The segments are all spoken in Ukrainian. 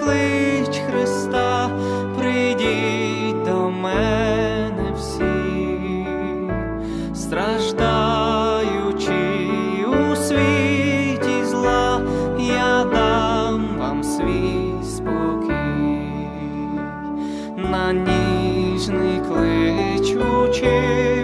клич Христа, прийдіть до мене всі, страждаючи у світі зла, я дам вам свій спокій, на ніжний клич учи.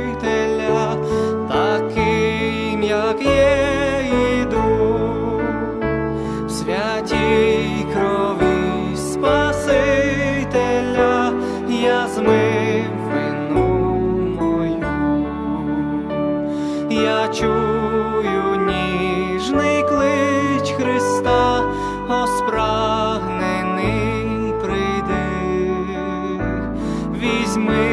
Чую ніжний клич Христа, о спрагнений прийди, візьми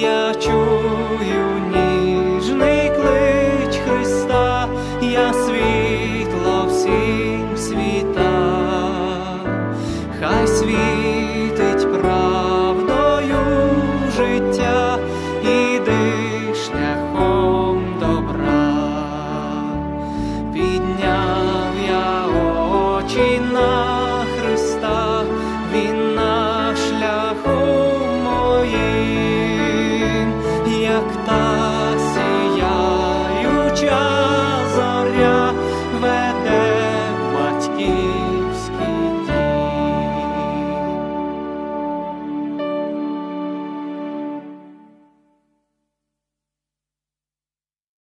Я чую ніжний клич Христа, я світло всім світа, хай світить правдою життя, іди шляхом добра, підняв я очі на та сіяюча